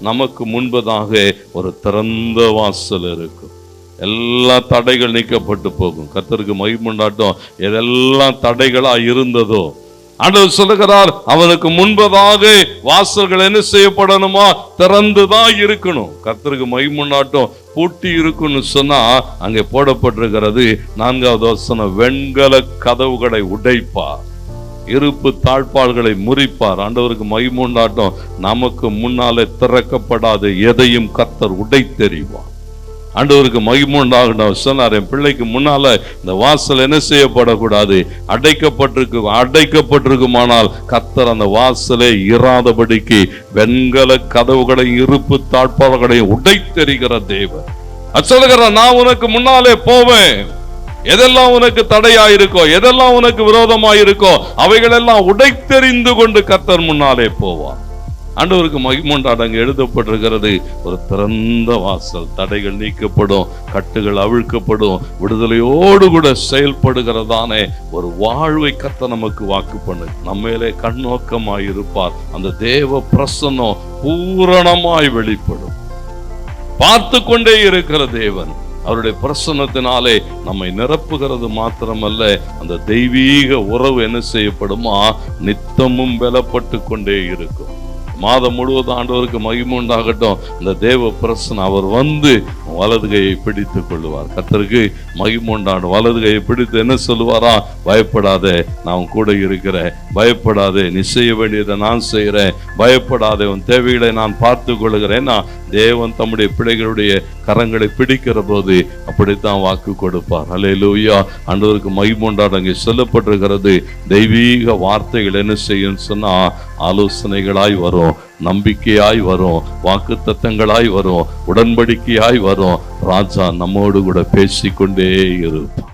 நமக்கு முன்பதாக ஒரு திறந்த வாசல் இருக்கும். எல்லா தடைகள் நீக்கப்பட்டு போகும். கத்தருக்கு மகிமுண்டாட்டம் எதெல்லாம் தடைகளா இருந்ததோ. ஆண்டவர் சொல்லுகிறார் அவனுக்கு முன்பதாக வாசல்கள் என்ன செய்யப்படணுமா? திறந்துதான் இருக்கணும். கத்தருக்கு மகிமுண்டாட்டம் பூட்டி இருக்குன்னு சொன்னா அங்கே போடப்பட்டிருக்கிறது நான்காவது வசனம் வெண்கல கதவுகளை உடைப்பார். இருப்பு தாழ்பாள்களை முறிப்பார். ஆண்டவருக்கு மைமூண்டாட்டம் நமக்கு முன்னாலே திறக்கப்படாத. எதையும் கர்த்தர் உடைத்தெறிவார். ஆண்டவருக்கு மகிமுண்டாகட்டும் சொன்னார் என் பிள்ளைக்கு முன்னால இந்த வாசல் என்ன செய்யப்படக்கூடாது? அடைக்கப்பட்டிருக்கு அடைக்கப்பட்டிருக்குமானால் கத்தர் அந்த வாசலே இராதபடிக்கு வெண்கல கதவுகளை இருப்பு தாழ்பாளர்களை உடைத்தெறிகிற தேவன். சொல்லுகிற நான் உனக்கு முன்னாலே போவேன். எதெல்லாம் உனக்கு தடையா இருக்கோ எதெல்லாம் உனக்கு விரோதமா இருக்கோ அவைகளெல்லாம் உடைத்தெறிந்து கொண்டு கத்தர் முன்னாலே போவார். ஆண்டவருக்கு மகிமுண்டாடு அங்கே எழுதப்பட்டிருக்கிறது ஒரு திறந்த வாசல் தடைகள் நீக்கப்படும் கட்டுகள் அவிழ்க்கப்படும் விடுதலையோடு கூட செயல்படுகிறதானே ஒரு வாழ்வை கத்த நமக்கு வாக்கு பண்ணு. நம்மளே கண்ணோக்கமாய் இருப்பார். அந்த தேவ பிரசன்னம் பூரணமாய் வெளிப்படும். பார்த்து கொண்டே இருக்கிற தேவன் அவருடைய பிரசன்னத்தினாலே நம்மை நிரப்புகிறது மாத்திரமல்ல அந்த தெய்வீக உறவு என்ன செய்யப்படுமா? நித்தமும் பலப்பட்டு கொண்டே இருக்கும். மாதம் முழுவதும் ஆண்டவருக்கு மகிமுண்டாகட்டும் இந்த தேவ பிரசன் அவர் வந்து வலது கையை பிடித்து கொள்வார் கத்தருக்கு மகிமை வலது கையை பிடித்து என்ன சொல்லுவாரா? பயப்படாதே நான் கூட இருக்கிறேன். பயப்படாதே நீ செய்ய வேண்டியதை நான் செய்கிறேன். பயப்படாதே உன் தேவைகளை நான் பார்த்து கொள்கிறேன். தேவன் தம்முடைய பிள்ளைகளுடைய கரங்களை பிடிக்கிற போது அப்படித்தான் வாக்கு கொடுப்பார். அல்லேலூயா அன்றவருக்கு மகிமுண்டாட அங்கே சொல்லப்பட்டிருக்கிறது தெய்வீக வார்த்தைகள் என்ன செய்யும் சொன்னால் ஆலோசனைகளாய் வரும். வரும். நம்பிக்கையாய் வரும். வாக்கு தத்தங்களாய் வரும். உடன்படிக்கையாய் வரும். ராஜா நம்மோடு கூட பேசிக்கொண்டே இருப்பார்.